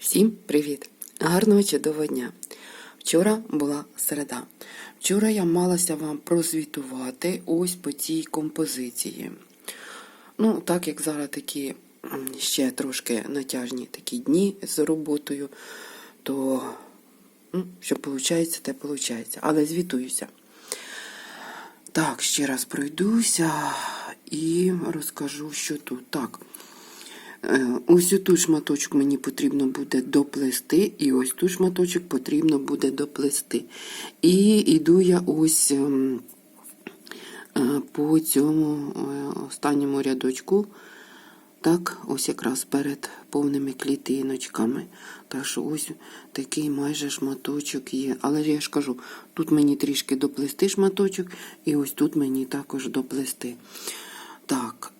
Всім привіт! Гарного чудового дня! Вчора була середа. Вчора я малася вам прозвітувати ось по цій композиції. Ну, так як зараз такі ще трошки натяжні такі дні з роботою, то ну, що виходить, те виходить. Але звітуюся. Так, ще раз пройдуся і розкажу, що тут. Так. Е, Ось тут шматочок мені потрібно буде доплести, і ось тут шматочок потрібно буде доплести. І йду я ось ем, е, по цьому е, останньому рядочку. Так, ось якраз перед повними клітиночками. Так що ось такий майже шматочок є. Але я ж кажу, тут мені трішки доплести шматочок, і ось тут мені також доплести. Так,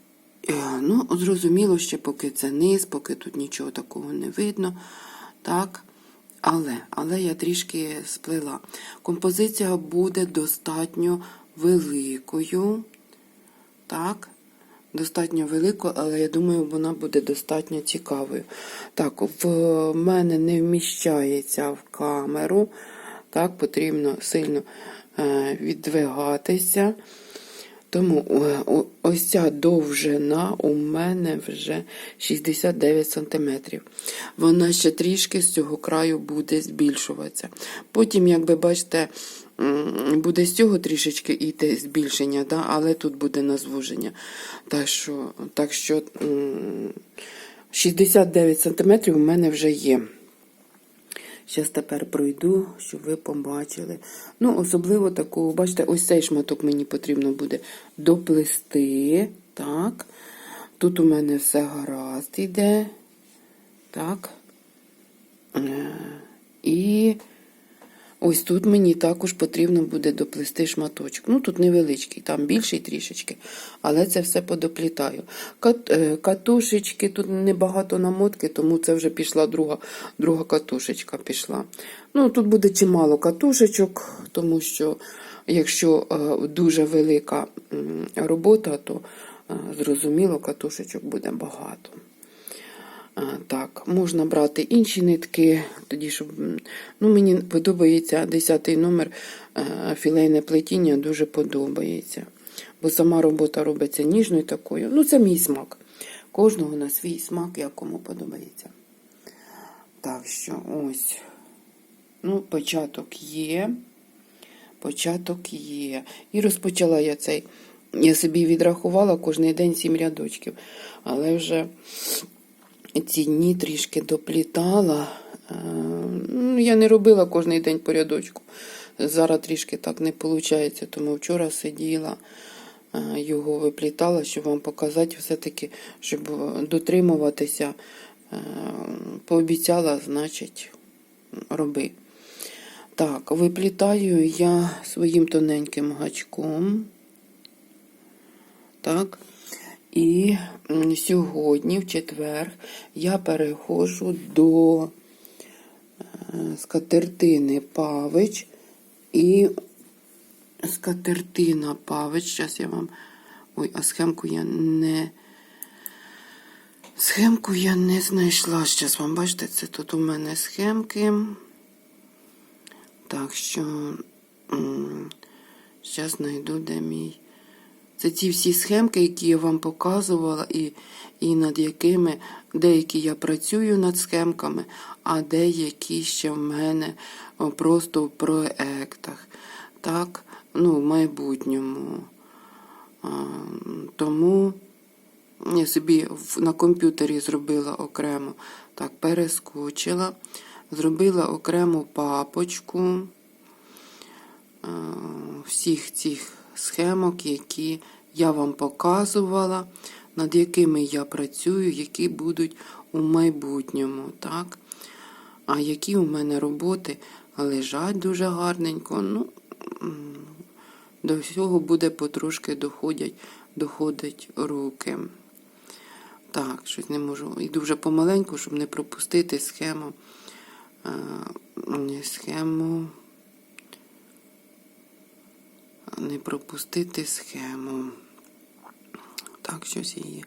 ну, зрозуміло, ще поки це низ, поки тут нічого такого не видно. Так. Але, але я трішки сплила. Композиція буде достатньо великою. Так, достатньо великою, але я думаю, вона буде достатньо цікавою. Так, в мене не вміщається в камеру. Так, потрібно сильно е, віддвигатися. Тому е, ось ця довжина у мене вже 69 см. Вона ще трішки з цього краю буде збільшуватися. Потім, як ви бачите, буде з цього трішечки йти збільшення, да? але тут буде на звуження. Так що, так що 69 см у мене вже є. Зараз тепер пройду, щоб ви побачили. Ну, особливо таку, бачите, ось цей шматок мені потрібно буде доплести. Так. Тут у мене все гаразд іде. Так. Е, І ось тут мені також потрібно буде доплести шматочок. Ну, тут невеличкий, там більший трішечки, але це все подоплітаю. Е, катушечки, тут небагато намотки, тому це вже пішла друга, друга катушечка пішла. Ну, тут буде чимало катушечок, тому що якщо е, дуже велика робота, то е, зрозуміло, катушечок буде багато. Так, можна брати інші нитки, тоді, щоб. Ну, мені подобається 10 номер е, філейне плетіння, дуже подобається. Бо сама робота робиться ніжною такою. Ну, це мій смак. Кожного на свій смак, як кому подобається. Так що ось. Ну, початок є. Початок є. І розпочала я цей. Я собі відрахувала кожен день сім рядочків. Але вже ці дні трішки доплітала. Е, ну, Я не робила кожен день по рядочку. Зараз трішки так не виходить, тому вчора сиділа, е, його виплітала, щоб вам показати все-таки, щоб дотримуватися. Е, Пообіцяла, значить, роби. Так, виплітаю я своїм тоненьким гачком. Так. І сьогодні, в четвер, я переходжу до е, скатертини Павич. І скатертина Павич. Зараз я вам. Ой, а схемку я не. Схемку я не знайшла. Зараз вам бачите, це тут у мене схемки. Так що. Зараз знайду, де мій. Це ті всі схемки, які я вам показувала, і, і над якими деякі я працюю над схемками, а деякі ще в мене просто в проектах. Так, ну, в майбутньому. Тому я собі на комп'ютері зробила окремо, так, перескочила, зробила окрему папочку всіх цих схемок, які я вам показувала, над якими я працюю, які будуть у майбутньому. так. А які у мене роботи лежать дуже гарненько. Ну, до всього буде потрошки доходять, доходять руки. Так, щось не можу. Іду вже помаленьку, щоб не пропустити схему. е, Схему. Не пропустити схему. Так, щось її.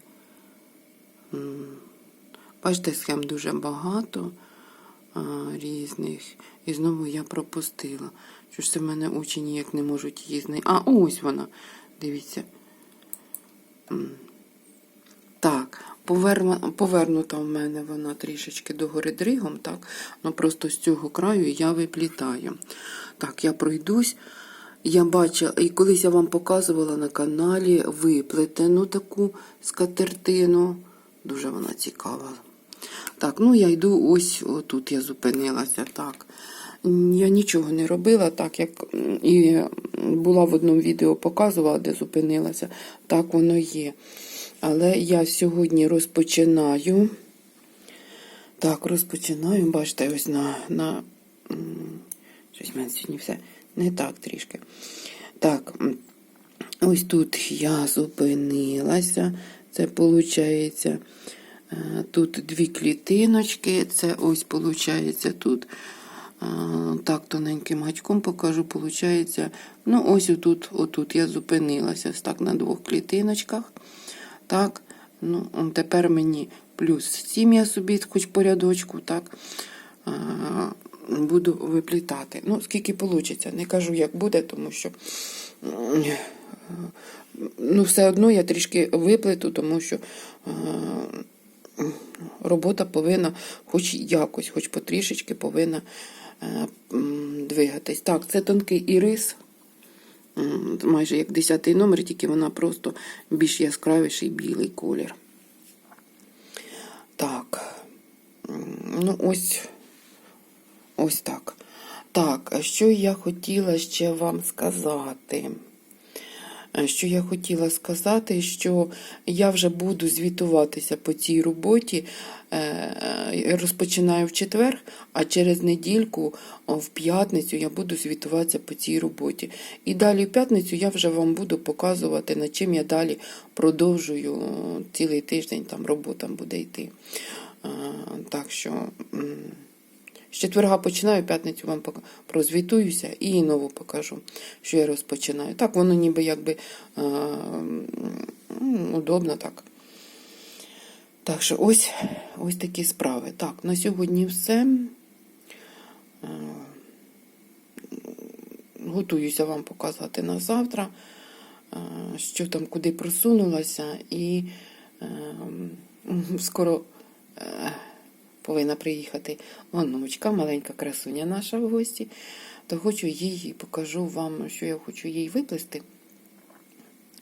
Бачите, схем дуже багато. різних. І знову я пропустила. Що ж це в мене очі ніяк не можуть її знайти. А, ось вона. Дивіться. Так, повернута в мене вона трішечки догори дригом, так? Ну просто з цього краю я виплітаю. Так, я пройдусь. Я бачила, і колись я вам показувала на каналі виплетену таку скатертину. Дуже вона цікава. Так, ну я йду ось отут я зупинилася. Так. Я нічого не робила, так як і була в одному відео показувала, де зупинилася. Так воно є. Але я сьогодні розпочинаю. Так, розпочинаю. Бачите, ось на. на щось в мене сьогодні все не так трішки. Так, ось тут я зупинилася. Це виходить. Тут дві клітиночки. Це ось виходить тут. е, Так, тоненьким гачком покажу, виходить. Ну, ось отут, отут я зупинилася. Так на двох клітиночках. Так, ну, тепер мені плюс 7 я собі, хоч по рядочку, так, е, буду виплітати. Ну, скільки вийде. Не кажу, як буде, тому що ну, все одно я трішки виплету, тому що е, робота повинна хоч якось, хоч потрішечки повинна е, двигатись. Так, це тонкий ірис. Майже як 10 номер, тільки вона просто більш яскравіший білий колір. Так. Ну, ось, ось так. Так, що я хотіла ще вам сказати? Е, Що я хотіла сказати, що я вже буду звітуватися по цій роботі. е, Розпочинаю в четвер, а через недільку в п'ятницю я буду звітуватися по цій роботі. І далі в п'ятницю я вже вам буду показувати, над чим я далі продовжую цілий тиждень там робота буде йти. Е, Так що. З четверга починаю, п'ятницю вам прозвітуюся і нову покажу, що я розпочинаю. Так, воно ніби якби е, удобно так. Так що ось, ось такі справи. Так, на сьогодні все. Е, Готуюся вам показати на завтра, е, що там куди просунулася, і е, скоро. Повинна приїхати онучка, маленька красуня наша в гості, то хочу їй покажу вам, що я хочу їй виплести.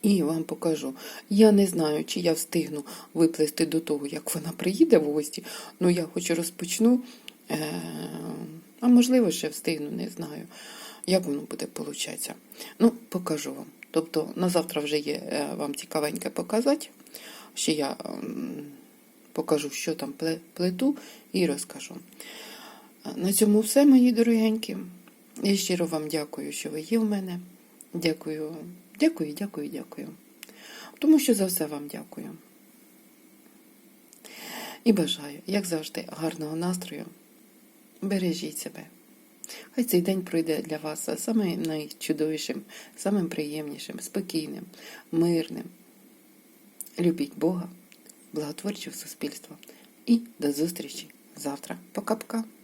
І вам покажу. Я не знаю, чи я встигну виплести до того, як вона приїде в гості. Ну, я хоч розпочну, е- а можливо, ще встигну, не знаю, як воно буде получатися. Ну, покажу вам. Тобто на завтра вже є е, вам цікавеньке показати. Ще я покажу, що там плету, і розкажу. На цьому все, мої дорогенькі. Я щиро вам дякую, що ви є в мене. Дякую, дякую, дякую, дякую. Тому що за все вам дякую. І бажаю, як завжди, гарного настрою. Бережіть себе. Хай цей день пройде для вас самим найчудовішим, самим приємнішим, спокійним, мирним. Любіть Бога, благотворчого суспільства. І до зустрічі завтра. Пока-пока.